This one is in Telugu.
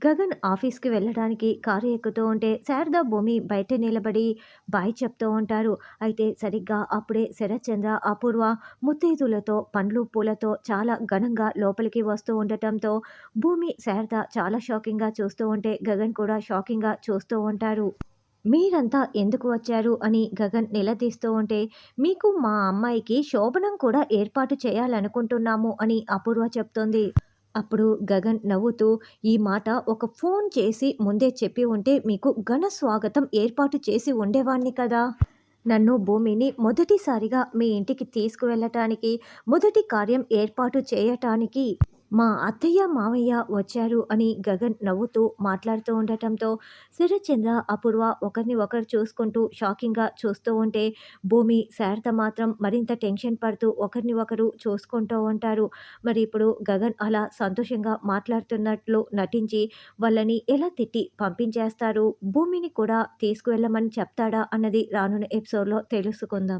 గగన్ ఆఫీస్‌కి వెళ్ళడానికి కారు ఎక్కుతూ ఉంటే శారదా భూమి బయట నిలబడి బాయ్ చెప్తూ ఉంటారు. అయితే సరిగ్గా అప్పుడే శరత్చంద్ర, అపూర్వ ముత్తైదులతో పండ్లు, పూలతో చాలా ఘనంగా లోపలికి వస్తూ ఉండటంతో భూమి, శారద చాలా షాకింగ్‌గా చూస్తూ ఉంటే గగన్ కూడా షాకింగ్‌గా చూస్తూ ఉంటారు. మీరంతా ఎందుకు వచ్చారు? అని గగన్ నిలదీస్తూ ఉంటే మీకు మా అమ్మాయికి శోభనం కూడా ఏర్పాటు చేయాలనుకుంటున్నాము అని అపూర్వ చెప్తోంది. అప్పుడు గగన్ నవ్వుతూ ఈ మాట ఒక ఫోన్ చేసి ముందే చెప్పి ఉంటే మీకు ఘన స్వాగతం ఏర్పాటు చేసి ఉండేవాణ్ణి కదా! నన్ను, భూమిని మొదటిసారిగా మీ ఇంటికి తీసుకువెళ్ళటానికి, మొదటి కార్యం ఏర్పాటు చేయటానికి మా అత్తయ్య, మావయ్య వచ్చారు అని గగన్ నవ్వుతూ మాట్లాడుతూ ఉండటంతో శరత్చంద్ర, అపూర్వ ఒకరిని ఒకరు చూసుకుంటూ షాకింగ్‌గా చూస్తూ ఉంటే భూమి, శారద మాత్రం మరింత టెన్షన్ పడుతూ ఒకరిని ఒకరు చూసుకుంటూ ఉంటారు. మరి ఇప్పుడు గగన్ అలా సంతోషంగా మాట్లాడుతున్నట్లు నటించి వాళ్ళని ఎలా తిట్టి పంపించేస్తారు? భూమిని కూడా తీసుకువెళ్ళమని చెప్తాడా? అన్నది రానున్న ఎపిసోడ్‌లో తెలుసుకుందాం.